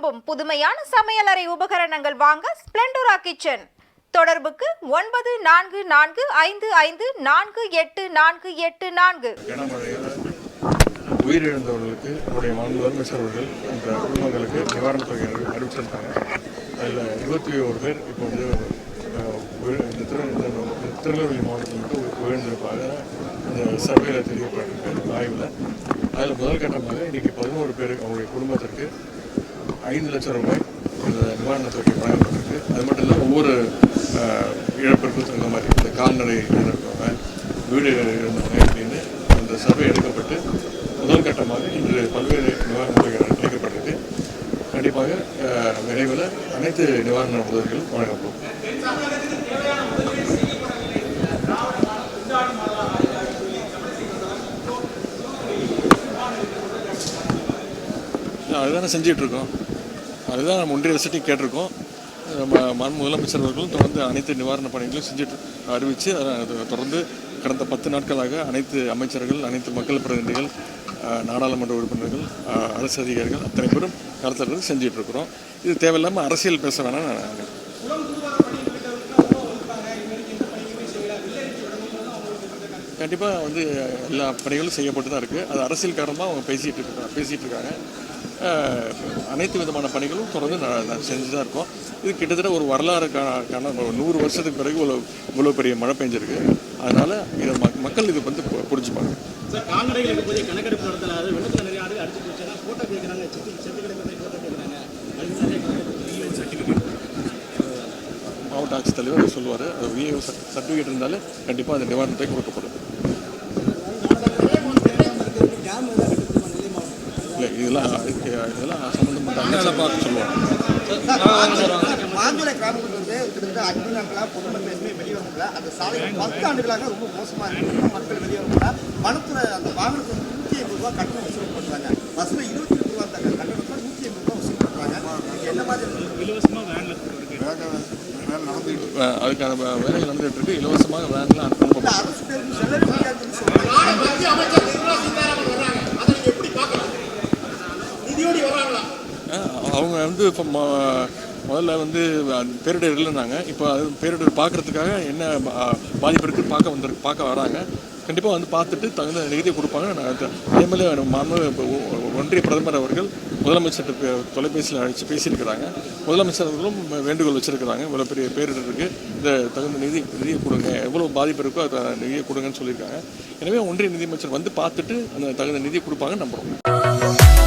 விரும்பும் புதுமையான சமையலறை உபகரணங்கள் வாங்க ஸ்பிளெண்டோரா கிச்சன் தொடர்புக்கு ஒன்பது நான்கு நான்கு ஐந்து ஐந்து நான்கு எட்டு நான்கு எட்டு நான்கு. உயிரிழந்தவர்களுக்கு நம்முடைய மாநில முதலமைச்சர் அந்த குடும்பங்களுக்கு நிவாரணத் தொகை அறிவிச்சிருக்காங்க. அதில் இருபத்தி ஒரு பேர் இப்போ வந்து இந்த திரு திருநெல்வேலி மாவட்டத்தில் மட்டும் உயி- உயிரிழந்திருப்பாங்க. இந்த சர்வேல தெரியப்பட்டிருக்கு ஆய்வில். அதில் முதல் கட்டமாக இன்றைக்கி பதினோரு பேர் அவங்களுடைய குடும்பத்திற்கு ஐந்து லட்சம் ரூபாய் இந்த நிவாரணத் தொகை வழங்கப்பட்டிருக்கு. அது மட்டும் இல்லை ஒவ்வொரு இழப்பிற்கும் தகுந்த மாதிரி இந்த கால்நடை இழந்தவங்க வீடு இழந்தவங்க அப்படின்னு அந்த சர்வே எடுக்கப்பட்டு முதல் கட்டமாக இன்று பல்வேறு நிவாரண தொகைகள் அளிக்கப்பட்டிருக்கு. கண்டிப்பாக விரைவில் அனைத்து நிவாரண உதவிகளும் வழங்கப்படும். அதுதானே செஞ்சிகிட்ருக்கோம். அதுதான் நம்ம ஒன்றிய அரசட்டையும் கேட்டிருக்கோம். நம்ம மண் முதலமைச்சர் அவர்களும் தொடர்ந்து அனைத்து நிவாரணப் பணிகளும் செஞ்சுட்டு அறிவித்து அதை தொடர்ந்து கடந்த பத்து நாட்களாக அனைத்து அமைச்சர்கள் அனைத்து மக்கள் பிரதிநிதிகள் நாடாளுமன்ற உறுப்பினர்கள் அரசு அதிகாரிகள் அத்தனை பேரும் கருத்தர்கள் செஞ்சுட்டு இருக்கிறோம் இது தேவையில்லாமல் அரசியல் பேச வேணாம் நான் கண்டிப்பாக வந்து எல்லா பணிகளும் செய்யப்பட்டு தான் இருக்குது அது அரசியல் காரணமாக அவங்க பேசிகிட்டு இருக்காங்க பேசிகிட்டு இருக்காங்க அனைத்து விதமான பணிகளும் தொடர்ந்து செஞ்சு தான் இருக்கோம். இது கிட்டத்தட்ட ஒரு வரலாறு கா- காண ஒரு நூறு வருஷத்துக்கு பிறகு இவ்வளோ இவ்வளோ பெரிய மழை பெஞ்சிருக்கு. அதனால் இதை மக்- மக்கள் இது வந்து புரிஞ்சுப்பாங்க. மாவட்ட ஆட்சித்தலைவர் சொல்லுவார். அது விஏஓ சர்டிஃபிகேட் இருந்தாலே கண்டிப்பாக அந்த நிவாரணத்தை கொடுக்கப்படும். இல்லை இதெல்லாம் இதெல்லாம் சம்மந்தப்பட்ட அமைச்சர் பார்த்து சொல்லுவாங்க மாந்துளை கிராமத்தில் வந்து கிட்டத்தட்ட அஞ்சு நாட்களாக பொதுமக்கள் எதுவுமே வெளியே வரல அந்த சாலை பத்து ஆண்டுகளாக ரொம்ப மோசமாக இருக்கு. மக்கள் வெளியே வரல வனத்துறை அந்த வாகனத்துக்கு வந்து நூற்றி ஐம்பது ரூபா கட்டணம் வசூல் பண்ணுறாங்க பஸ்ஸில் இருபத்தி ரெண்டு ரூபா தக்க கட்டணத்தில் நூற்றி ஐம்பது ரூபா வசூல் பண்ணுறாங்க என்ன மாதிரி இலவசமாக வேனில் அஹ் அதுக்கான வே- வேலைகள் நடந்துகிட்டு இருக்கு. இலவசமாக வேன்லாம் இந்த அரசு பேருந்து செல்லவே முடியாதுன்னு சொல்றாங்க. அவங்க வந்து இப்போ முதல்ல வந்து அந்த பேரிடர் இல்லைன்னாங்க இப்போ அது பேரிடர் பார்க்கறதுக்காக என்ன பாதிப்பு இருக்குன்னு பார்க்க வந்து பார்க்க வராங்க. கண்டிப்பாக வந்து பார்த்துட்டு தகுந்த நிதியை கொடுப்பாங்க. நான் அது- அதே இப்போ ஒன்றிய பிரதமர் அவர்கள் முதலமைச்சர் தொலைபேசியில் அழைச்சி பேசியிருக்கிறாங்க. முதலமைச்சர் அவர்களும் வேண்டுகோள் வச்சுருக்கிறாங்க. இவ்வளோ பெரிய பேரிடர் இருக்குது இந்த தகுந்த நிதி நிதியை கொடுங்க. எவ்வளோ பாதிப்பு இருக்கோ அதை நிதியை கொடுங்கன்னு சொல்லியிருக்காங்க. எனவே ஒன்றிய நிதியமைச்சர் வந்து பார்த்துட்டு அந்த தகுந்த நிதியை கொடுப்பாங்கன்னு நம்புகிறோம்